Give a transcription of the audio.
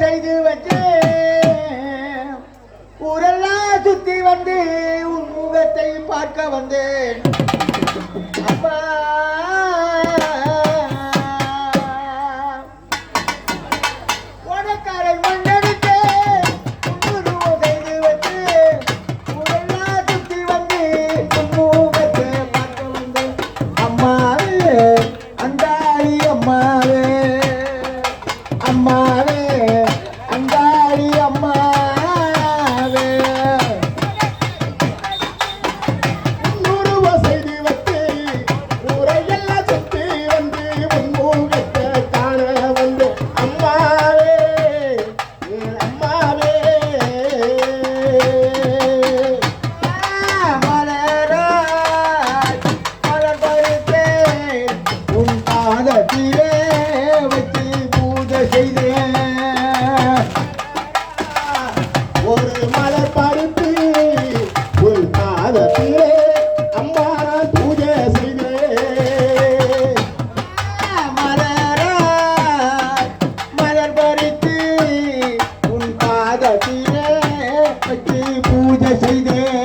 செய்து வச்சு ஊரெல்லாம் சுத்தி வந்து உன் முகத்தை பார்க்க வந்தேன். 不见水天。